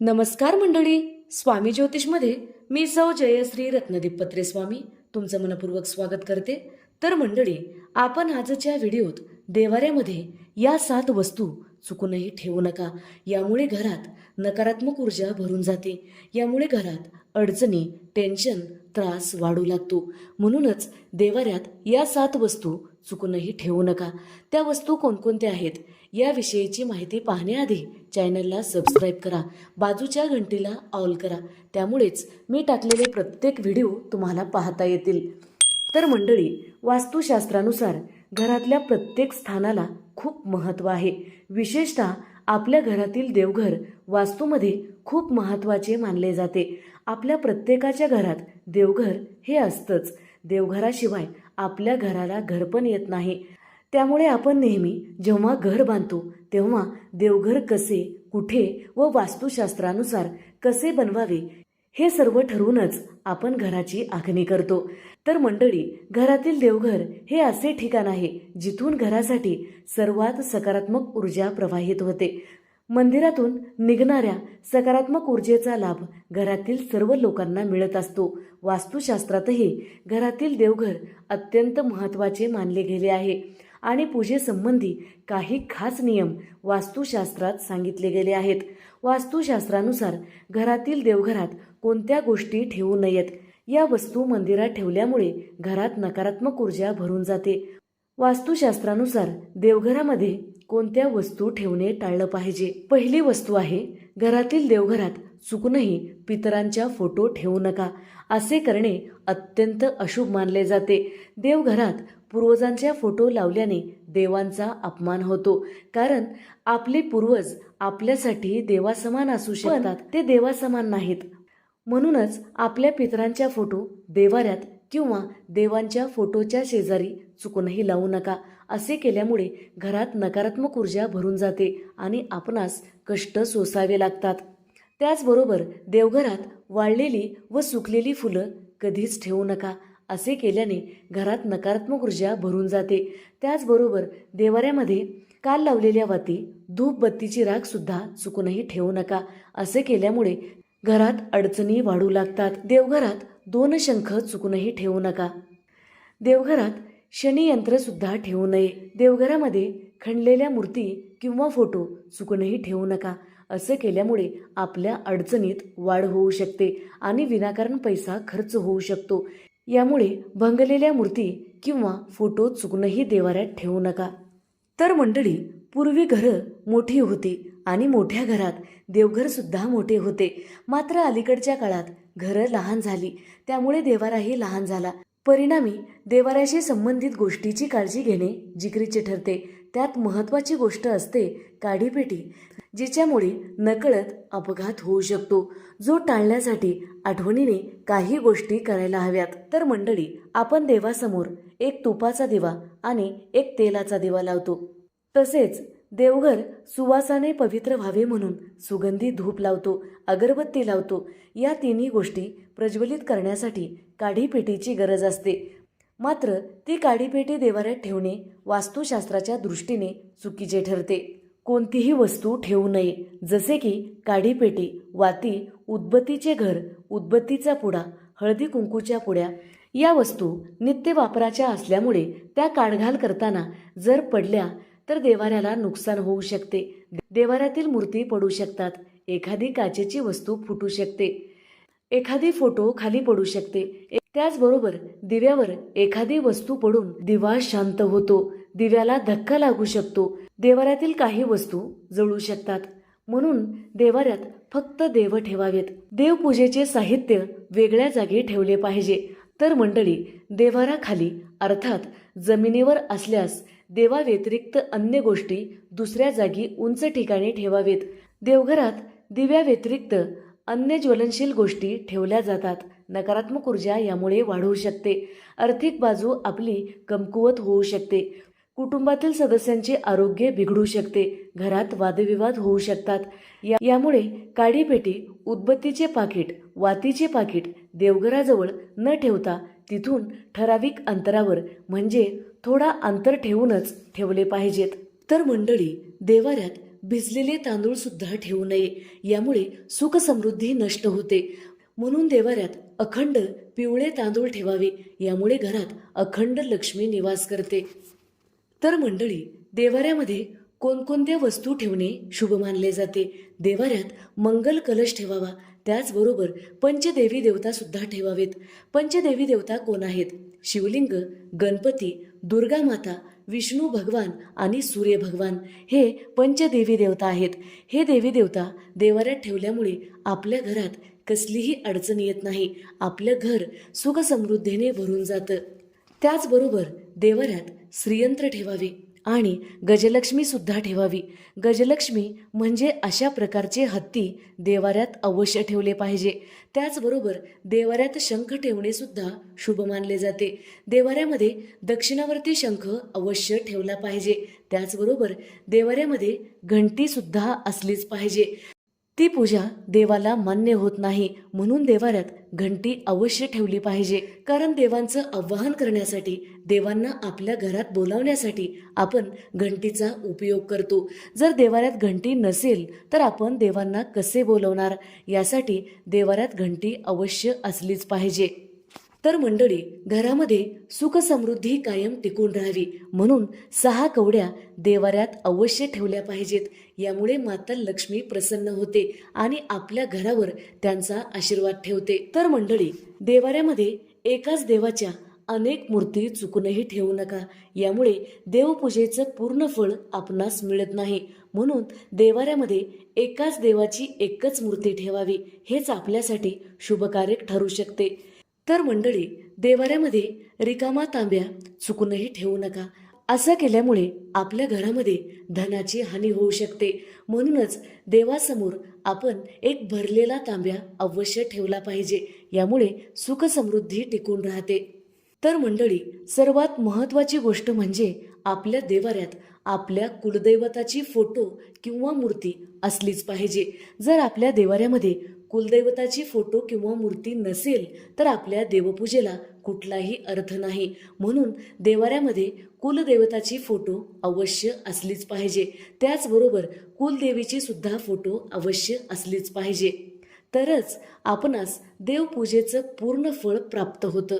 नमस्कार मंडळी स्वामी ज्योतिषमध्ये मी सौ जयश्री रत्नदीप पत्रे स्वामी तुमचं मनपूर्वक स्वागत करते. तर मंडळी आपण आजच्या व्हिडिओत देवाऱ्यामध्ये या सात वस्तू चुकूनही ठेवू नका. यामुळे घरात नकारात्मक ऊर्जा भरून जाते. यामुळे घरात अडचणी टेन्शन त्रास वाढू लागतो. म्हणूनच देवाऱ्यात या सात वस्तू चुकूनही ठेवू नका. त्या वस्तू कोणकोणत्या आहेत? याविषयीची माहिती पाहण्याआधी चॅनलला सबस्क्राईब करा बाजूच्या घंटीला ऑल करा. त्यामुळेच मी टाकलेले प्रत्येक व्हिडिओ तुम्हाला पाहता येतील. तर मंडळी वास्तुशास्त्रानुसार घरातल्या प्रत्येक स्थानाला खूप महत्त्व आहे. विशेषतः आपल्या घरातील देवघर वास्तूमध्ये खूप महत्त्वाचे मानले जाते. आपल्या प्रत्येकाच्या घरात देवघर हे असतंच. देवघराशिवाय आपल्या घराला घर पण येत नाही. त्यामुळे आपण नेहमी जेव्हा घर बांधतो तेव्हा देवघर कसे कुठे व वास्तुशास्त्रानुसार कसे बनवावे हे सर्व ठरवूनच आपण घराची आखणी करतो. तर मंडळी घरातील देवघर हे असे ठिकाण आहे जिथून घरासाठी सर्वात सकारात्मक ऊर्जा प्रवाहित होते. मंदिरातून निघणाऱ्या सकारात्मक ऊर्जेचा लाभ घरातील सर्व लोकांना मिळत असतो. वास्तुशास्त्रातही घरातील देवघर अत्यंत महत्त्वाचे मानले गेले आहे. आणि पूजेसंबंधी काही खास नियम वास्तुशास्त्रात सांगितले गेले आहेत. वास्तुशास्त्रानुसार घरातील देवघरात कोणत्या गोष्टी ठेवू नयेत? या वस्तू मंदिरात ठेवल्यामुळे घरात नकारात्मक ऊर्जा भरून जाते. वास्तुशास्त्रानुसार देवघरामध्ये कोणत्या वस्तू ठेवणे टाळलं पाहिजे? पहिली वस्तू आहे घरातील देवघरात चुकूनही पितरांच्या फोटो ठेवू नका. असे करणे अत्यंत अशुभ मानले जाते. देवघरात पूर्वजांच्या फोटो लावल्याने देवांचा अपमान होतो. कारण आपले पूर्वज आपल्यासाठी देवासमान असू शकतात. ते देवासमान नाहीत. म्हणूनच आपल्या पितरांच्या फोटो देवाऱ्यात किंवा देवांच्या फोटोच्या शेजारी चुकूनही लावू नका. असे केल्यामुळे घरात नकारात्मक ऊर्जा भरून जाते आणि आपणास कष्ट सोसावे लागतात. त्याचबरोबर देवघरात वाळलेली व सुकलेली फुलं कधीच ठेवू नका. असे केल्याने घरात नकारात्मक ऊर्जा भरून जाते. त्याचबरोबर देवाऱ्यामध्ये काल लावलेल्या वाती धूपबत्तीची राख सुद्धा चुकूनही ठेवू नका. असे केल्यामुळे घरात अडचणी वाढू लागतात. देवघरात दोन शंख चुकूनही ठेवू नका. देवघरात शनियंत्रसुद्धा ठेवू नये. देवघरामध्ये खणलेल्या मूर्ती किंवा फोटो चुकूनही ठेवू नका. असं केल्यामुळे आपल्या अडचणीत वाढ होऊ शकते आणि विनाकारण पैसा खर्च होऊ शकतो. यामुळे भंगलेल्या मूर्ती किंवा फोटो चुकूनही देवाऱ्यात ठेवू नका. तर मंडळी पूर्वी घरं मोठी होती आणि मोठ्या घरात देवघरसुद्धा मोठे होते. मात्र अलीकडच्या काळात घरं लहान झाली. त्यामुळे देवाराही लहान झाला. परिणामी देवाऱ्याशी संबंधित गोष्टीची काळजी घेणे जिकरीचे ठरते. त्यात महत्त्वाची गोष्ट असते काडीपेटी जिच्यामुळे नकळत अपघात होऊ शकतो. जो टाळण्यासाठी आठवणीने काही गोष्टी करायला हव्यात. तर मंडळी आपण देवासमोर एक तुपाचा दिवा आणि एक तेलाचा दिवा लावतो. तसेच देवघर सुवासाने पवित्र व्हावे म्हणून सुगंधी धूप लावतो अगरबत्ती लावतो. या तिन्ही गोष्टी प्रज्वलित करण्यासाठी काढीपेटीची गरज असते. मात्र ती काढीपेटी देवाऱ्यात ठेवणे वास्तुशास्त्राच्या दृष्टीने चुकीचे ठरते. कोणतीही वस्तू ठेवू नये जसे की काढीपेटी वाती उदबत्तीचे घर उदबत्तीचा पुडा हळदी कुंकूच्या पुड्या या वस्तू नित्य वापराच्या असल्यामुळे त्या काढघाल करताना जर पडल्या तर देवाऱ्याला नुकसान होऊ शकते. देवाऱ्यातील मूर्ती पडू शकतात एखादी काचेची वस्तू फुटू शकते एखादी फोटो खाली पडू शकते त्याचबरोबर दिव्यावर एखादी वस्तू पडून दिवा शांत होतो दिव्याला धक्का लागू शकतो. देवाऱ्यातील काही वस्तू जळू शकतात. म्हणून देवाऱ्यात फक्त देव ठेवावेत. देवपूजेचे साहित्य वेगळ्या जागी ठेवले पाहिजे. तर मंडळी देवाराखाली अर्थात जमिनीवर असल्यास देवाव्यतिरिक्त अन्य गोष्टी दुसऱ्या जागी उंच ठिकाणी ठेवावेत. देवघरात दिव्याव्यतिरिक्त अन्य ज्वलनशील गोष्टी ठेवल्या जातात. नकारात्मक ऊर्जा यामुळे वाढू शकते. आर्थिक बाजू आपली कमकुवत होऊ शकते. कुटुंबातील सदस्यांचे आरोग्य बिघडू शकते. घरात वादविवाद होऊ शकतात. या यामुळे काडीपेटी उदबत्तीचे पाकिट वातीचे पाकिट देवघराजवळ न ठेवता तिथून ठराविक अंतरावर म्हणजे थोडा अंतर ठेवूनच ठेवले पाहिजेत. तर मंडळी देवाऱ्यात भिजलेले तांदूळ सुद्धा ठेवू नये. यामुळे सुखसमृद्धी नष्ट होते. म्हणून देवाऱ्यात अखंड पिवळे तांदूळ ठेवावे. यामुळे घरात अखंड लक्ष्मी निवास करते. तर मंडळी देवाऱ्यामध्ये कोणकोणत्या वस्तू ठेवणे शुभ मानले जाते? देवाऱ्यात मंगल कलश ठेवावा. त्याचबरोबर पंचदेवी देवता सुद्धा ठेवावेत. पंचदेवी देवता कोण आहेत? शिवलिंग गणपती दुर्गा माता विष्णू भगवान आणि सूर्य भगवान हे पंचदेवी देवता आहेत. हे देवी देवता देवाऱ्यात ठेवल्यामुळे आपल्या घरात कसलीही अडचण येत नाही. आपलं घर सुखसमृद्धीने भरून जातं. त्याचबरोबर देवाऱ्यात श्रीयंत्र ठेवावे. आणि गजलक्ष्मीसुद्धा ठेवावी. गजलक्ष्मी म्हणजे अशा प्रकारचे हत्ती देवाऱ्यात अवश्य ठेवले पाहिजे. त्याचबरोबर देवाऱ्यात शंख ठेवणेसुद्धा शुभ मानले जाते. देवाऱ्यामध्ये दक्षिणावर्ती शंख अवश्य ठेवला पाहिजे. त्याचबरोबर देवाऱ्यामध्ये घंटीसुद्धा असलीच पाहिजे. ती पूजा देवाला मान्य होत नाही म्हणून देवाऱ्यात घंटी अवश्य ठेवली पाहिजे. कारण देवांचं आवाहन करण्यासाठी देवांना आपल्या घरात बोलावण्यासाठी आपण घंटीचा उपयोग करतो. जर देवाऱ्यात घंटी नसेल तर आपण देवांना कसे बोलवणार? यासाठी देवाऱ्यात घंटी अवश्य असलीच पाहिजे. तर मंडळी घरामध्ये सुखसमृद्धी कायम टिकून राहावी. म्हणून सहा कवड्या देवाऱ्यात अवश्य ठेवल्या पाहिजेत. यामुळे माता लक्ष्मी प्रसन्न होते आणि आपल्या घरावर त्यांचा आशीर्वाद ठेवते. तर मंडळी देवाऱ्यामध्ये एकाच देवाच्या अनेक मूर्ती चुकूनही ठेवू नका. यामुळे देवपूजेचं पूर्ण फळ आपणास मिळत नाही. म्हणून देवाऱ्यामध्ये एकाच देवाची एकच मूर्ती ठेवावी. हेच आपल्यासाठी शुभकारक ठरू शकते. तर मंडळी देवाऱ्यामध्ये रिकामा तांब्या चुकूनही ठेवू नका. असं केल्यामुळे आपल्या घरामध्ये धनाची हानी होऊ शकते. म्हणूनच देवासमोर आपण एक भरलेला तांब्या अवश्य ठेवला पाहिजे. यामुळे सुखसमृद्धी टिकून राहते. तर मंडळी सर्वात महत्त्वाची गोष्ट म्हणजे आपल्या देवाऱ्यात आपल्या कुलदैवताची फोटो किंवा मूर्ती असलीच पाहिजे. जर आपल्या देवाऱ्यामध्ये कुलदैवताची फोटो किंवा मूर्ती नसेल तर आपल्या देवपूजेला कुठलाही अर्थ नाही. म्हणून देवाऱ्यामध्ये कुलदेवताची फोटो अवश्य असलीच पाहिजे. त्याचबरोबर कुलदेवीची सुद्धा फोटो अवश्य असलीच पाहिजे. तरच आपणास देवपूजेचं पूर्ण फळ प्राप्त होतं.